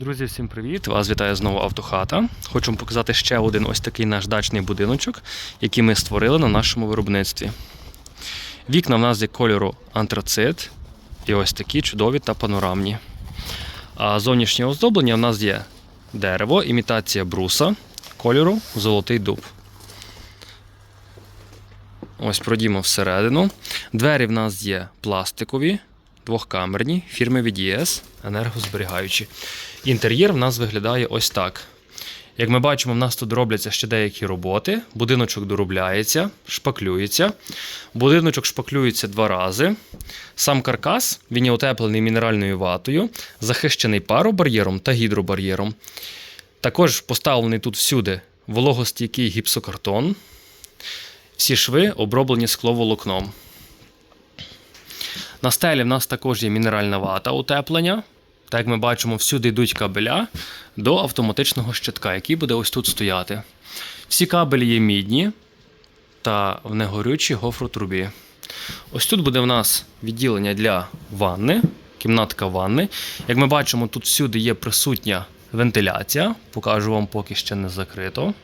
Друзі, всім привіт! Вас вітає знову Автохата. Хочу вам показати ще один ось такий наш дачний будиночок, який ми створили на нашому виробництві. Вікна в нас є кольору антрацит, і ось такі чудові та панорамні. А зовнішнє оздоблення в нас є дерево, імітація бруса, кольору золотий дуб. Ось пройдімо всередину. Двері в нас є пластикові, двохкамерні, фірми VDS, енергозберігаючі. Інтер'єр в нас виглядає ось так. Як ми бачимо, в нас тут робляться ще деякі роботи. Будиночок доробляється, шпаклюється. Будиночок шпаклюється два рази. Сам каркас він є утеплений мінеральною ватою, захищений паробар'єром та гідробар'єром. Також поставлений тут всюди вологостійкий гіпсокартон. Всі шви оброблені скловолокном. На стелі в нас також є мінеральна вата утеплення. Так як ми бачимо, всюди йдуть кабеля до автоматичного щитка, який буде ось тут стояти. Всі кабелі є мідні та в негорючій гофротрубі. Ось тут буде в нас відділення для ванни, кімнатка ванни. Як ми бачимо, тут всюди є присутня вентиляція. Покажу вам, поки ще не закрито.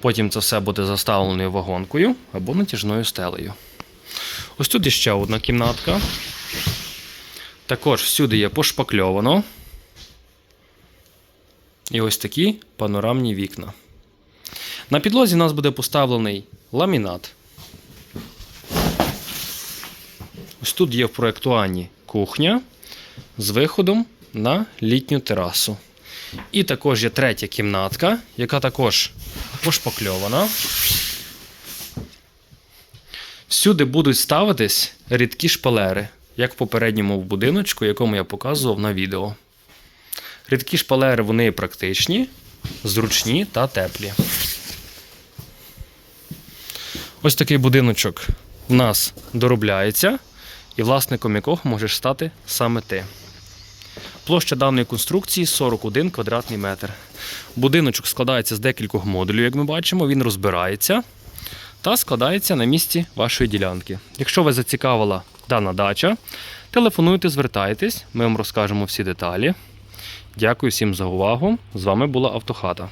Потім це все буде заставленою вагонкою або натяжною стелею. Ось тут є ще одна кімнатка. Також всюди є пошпакльовано. І ось такі панорамні вікна. На підлозі в нас буде поставлений ламінат. Ось тут є в проєктуванні кухня з виходом на літню терасу. І також є третя кімнатка, яка також пошпакльована. Всюди будуть ставитись рідкі шпалери, як в попередньому будиночку, якому я показував на відео. Рідкі шпалери вони практичні, зручні та теплі. Ось такий будиночок в нас доробляється, і власником якого можеш стати саме ти. Площа даної конструкції 41 квадратний метр. Будиночок складається з декількох модулів, як ми бачимо, він розбирається та складається на місці вашої ділянки. Якщо вас зацікавила дана дача, телефонуйте, звертайтесь, ми вам розкажемо всі деталі. Дякую всім за увагу. З вами була Автохата.